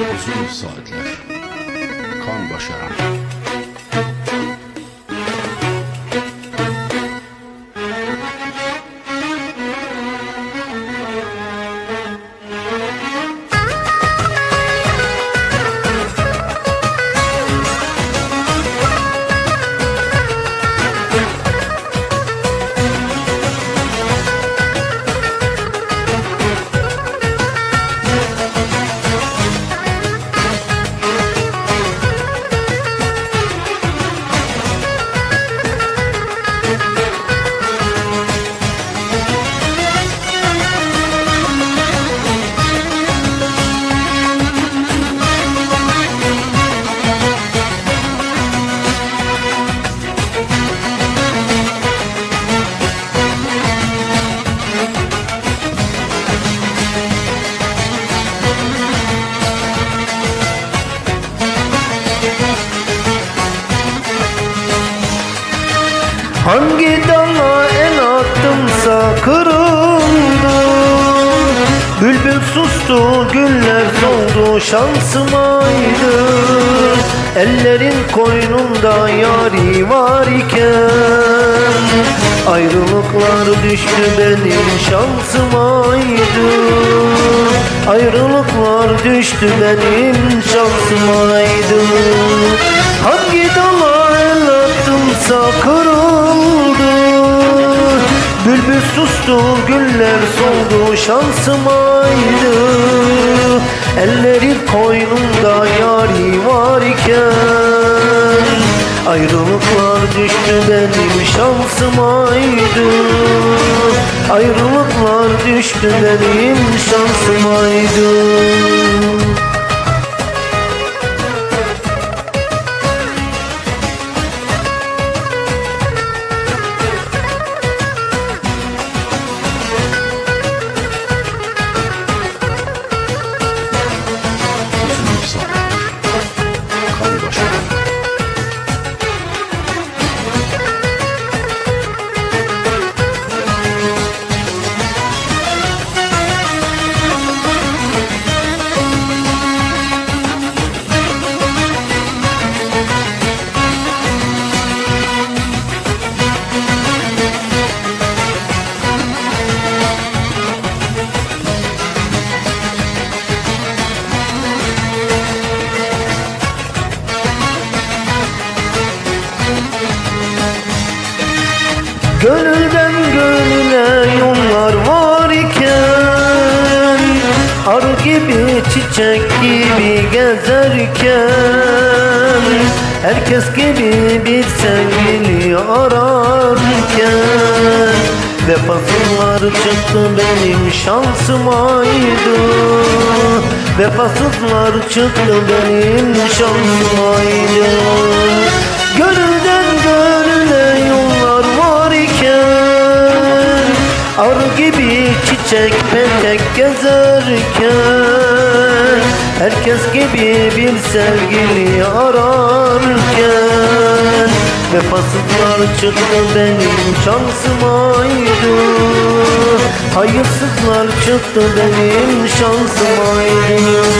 Uzun saatler. Kan başaran. Hangi dala el attımsa kırıldı. Bülbül sustu güller soldu şansımaydı Ellerin koynunda yari var iken Ayrılıklar düştü benim şansımaydı Ayrılıklar düştü benim şansımaydı Hangi dala el attımsa kırıldı Bülbül sustu güller soldu şansımaydı Elleri koynumda yari var iken Ayrılıklar düştü benim şansımaydı Ayrılıklar düştü benim şansımaydı Uzun Gönülden gönüle yollar var iken Arı gibi çiçek gibi gezerken Herkes gibi bir sevgili ararken Vefasızlar çıktı benim şansımaydı Vefasızlar çıktı benim şansımaydı Gönülden petek gezerken Herkes gibi bir sevgili ararken Vefasızlar çıktı benim şansımaydı Hayırsızlar çıktı benim şansımaydı